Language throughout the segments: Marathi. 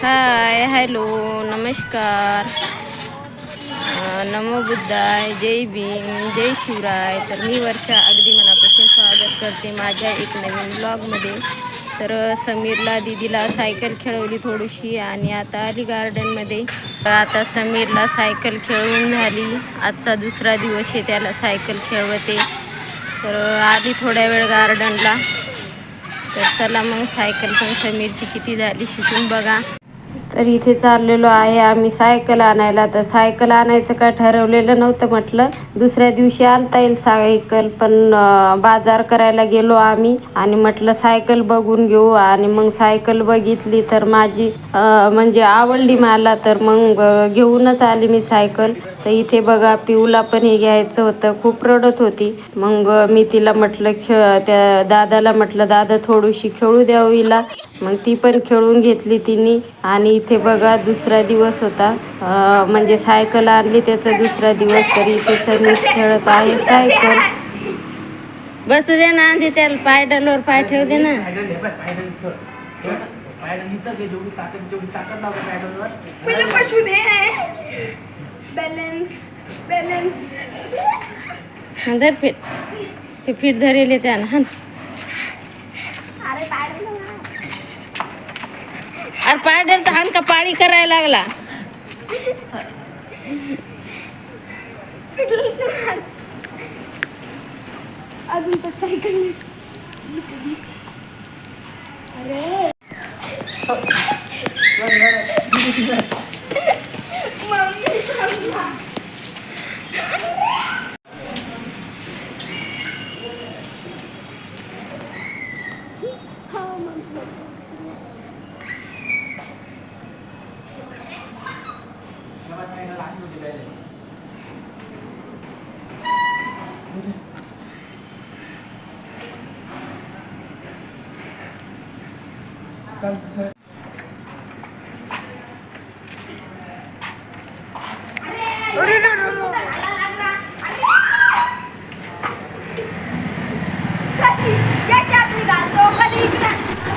हाय हॅलो नमस्कार नमो बुद्धाय जय भीम जय शिवराय तर मी वर्षा अगदी मनापासून स्वागत करते माझ्या एक नवीन ब्लॉगमध्ये तर समीरला दिदीला सायकल खेळवली थोडीशी आणि आता आली गार्डनमध्ये आता समीरला सायकल खेळवून झाली. आजचा दुसरा दिवस आहे त्याला सायकल खेळवते. तर आधी आली थोड्या वेळ गार्डनला तर चला मग सायकल पण समीरची किती झाली शिकून बघा. तर इथे चाललेलो आहे. आम्ही सायकल आणायला. तर सायकल आणायचं काय ठरवलेलं नव्हतं म्हटलं. दुसऱ्या दिवशी आणता येईल सायकल पण बाजार करायला गेलो आम्ही आणि म्हटलं सायकल बघून घेऊ. आणि मग सायकल बघितली तर माझी म्हणजे आवडली मला. तर मग घेऊनच आली मी सायकल. तर इथे बघा पिऊला पण हे घ्यायचं होतं. खूप रडत होती. मग मी तिला म्हटलं खेळ त्या दादाला म्हटलं दादा थोडीशी खेळू द्यावं हिला मग ती पण खेळून घेतली तिने. आणि इथे बघा दुसरा दिवस होता. म्हणजे सायकल आणली त्याचा दुसरा दिवस. तरी इथे सगळी खेळत आहे सायकल. बस दे ना आधी त्याला पाय डलवर पाय ठेव दे ना. हे पहिलं पशु दे. बॅलन्स बॅलन्स धर फिट ते फिट धरेल त्यानं हा. अरे पाडलं अरे पाय डल तर हान का पाळी करायला लागला? अजून तक सायकल अरे मम्मी शंभा. हा, मम्मी. चल सर कधी याच्यात निघालतो कधी इकडे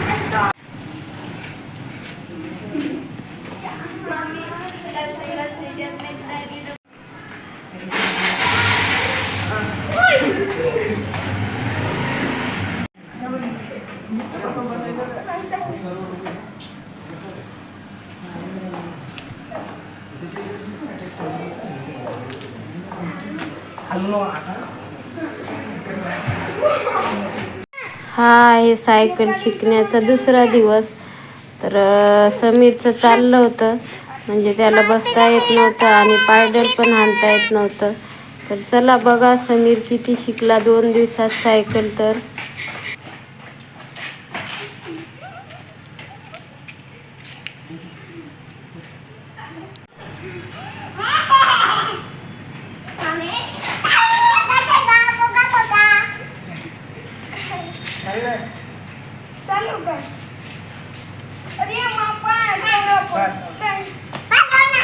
येतो. मम्मी, त्याला सगळं त्याच्यात नाही दिलं. हललो आता हा आहे सायकल शिकण्याचा दुसरा दिवस. तर समीरचं चाललं होतं. म्हणजे त्याला बसता येत नव्हतं आणि पायडल पण हाणता येत नव्हतं. तर चला बघा समीर किती शिकला दोन दिवसात सायकल तर. Bác Bác nè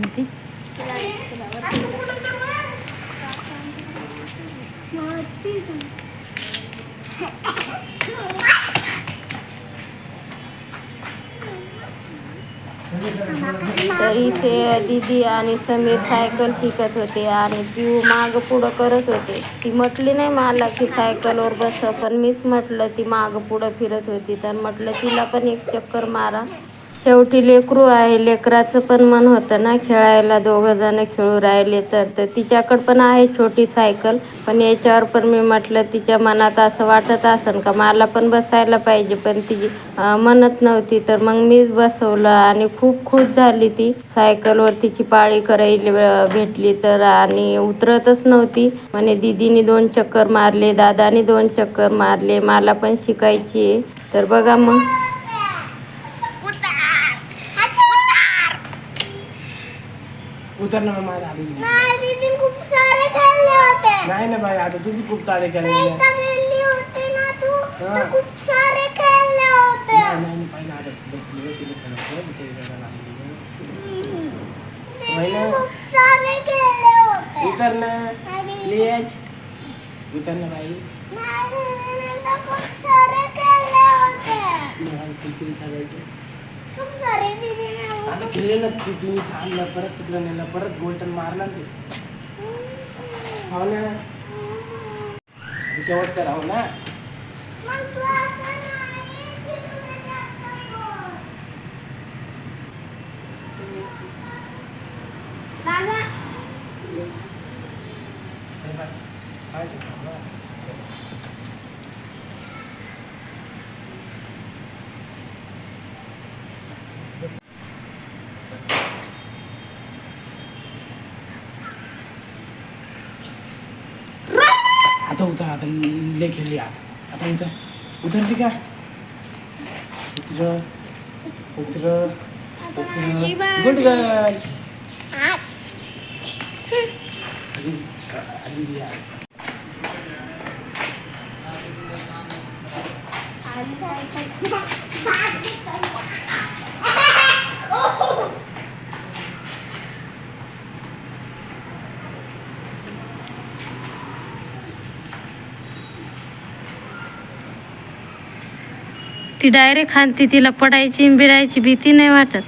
Mati. तर इथे दीदी आणि समीर सायकल शिकत होते आणि पिऊ माग पुढं करत होते. ती म्हटली नाही मला की सायकलवर बस पण मीच म्हटलं ती माग पुढं फिरत होती. तर म्हटलं तिला पण एक चक्कर मारा. शेवटी लेकरू आहे. लेकराचं पण मन होतं ना खेळायला. दोघं जण खेळू राहिले तर. तर तिच्याकडं पण आहे छोटी सायकल. पण याच्यावर पण मी म्हटलं तिच्या मनात असं वाटत असेल का? मला पण बसायला पाहिजे. पण तिची म्हणत नव्हती. तर मग मीच बसवलं आणि खूप खुश झाली ती. सायकलवर तिची पाळी करायला भेटली तर आणि उतरतच नव्हती. म्हणे दीदीने दोन चक्कर मारले दादाने दोन चक्कर मारले. मला पण शिकायची आहे. तर बघा मग. उतर ना मग माझ्या आधी नाही दीदी खूप सारे खेळले होते नाही ना बाई आता तू बी खूप चाले केले एकदा गेली होती ना तू हा. तर खूप सारे खेळले होते नाही नाही पाहिजे आता बसली होती तिला खेळत होती, तिच्या इकडे लागली. होय ना। खूप सारे केले होते उतर ना आणि प्लीज उतर ना बाई नारायणीने खूप सारे केले होते मला किरकिरी करायचं खूप सारे दीदीने आता खेळले ना तू तुम्ही थांबला परत तिकडं नेला परत गोल्टन मारला तू. हो ना. शेवट तर हो ना मग तू असं नाही की तुला जास्त बोल. दादा आता उतर आता ले खेळली आता आता उतर उतर ठीक आहे उतर उतर उतर गुड गर्ल आली ती डायरेक्ट खांती तिला पडायची बिडायची भीती नाही वाटत.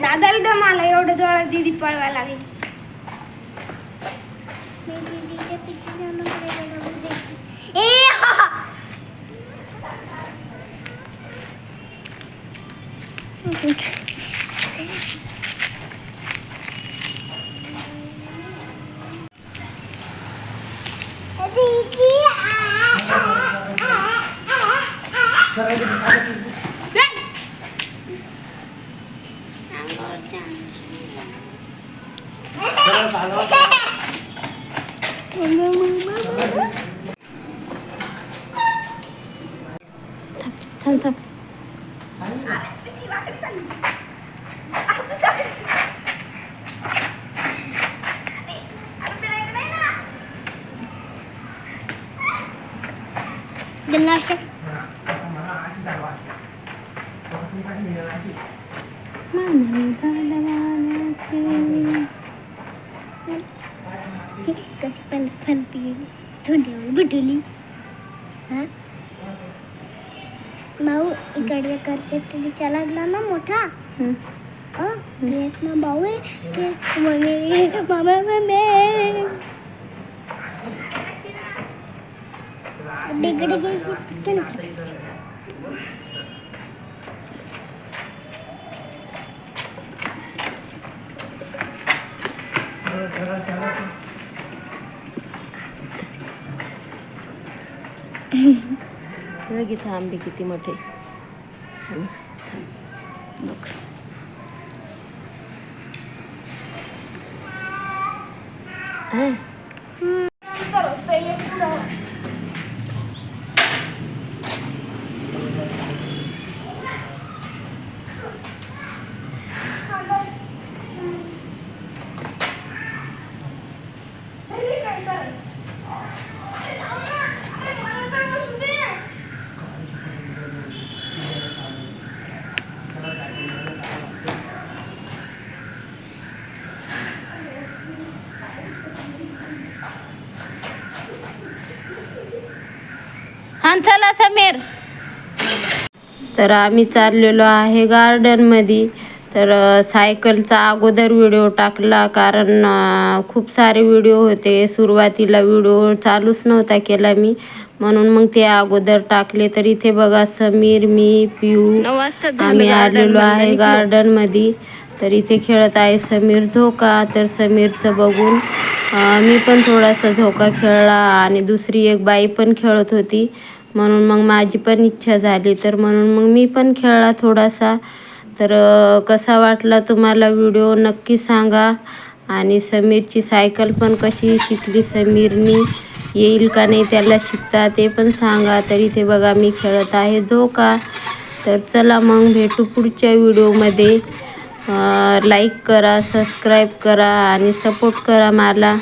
दादाला मला एवढं जोरात दीदी पळवायला लागली. Sarap, sarap. Wala mga mama. गन्नाशक मला अशी कशी पण पण पिली थोड्यावर बुटली हां भाऊ इकडे करते तुझ्या लागला ना मोठा हं. अ, ना भाऊ आहे ते म्हणे मामा मम्मी डिगडी सरळ सरळ सरळ सरळ. बघ इथं आंबे किती मोठे थांब, थांब. बघ हा चला समीर. तर आम्ही चाललेलो आहे गार्डनमध्ये तर सायकलचा अगोदर व्हिडिओ टाकला कारण खूप सारे व्हिडिओ होते. सुरुवातीला व्हिडिओ चालूच नव्हता केला मी. म्हणून मग ते अगोदर टाकले. तर इथे बघा समीर मी पिऊ आम्ही आलेलो आहे गार्डनमध्ये तर इथे खेळत आहे समीर झोका. तर समीरचं बघून मी पण थोडासा झोका खेळला आणि दुसरी एक बाई पण खेळत होती. म्हणून मग माझी पण इच्छा झाली. तर म्हणून मग मी पण खेळला थोडासा. तर कसा वाटला तुम्हाला व्हिडिओ नक्की सांगा. आणि समीरची सायकल पण कशी शिकली समीरनी. येईल का नाही त्याला शिकता ते पण सांगा. तर इथे बघा मी खेळत आहे जो का. तर चला मग भेटू पुढच्या व्हिडिओमध्ये. लाईक करा सबस्क्राईब करा आणि सपोर्ट करा मला.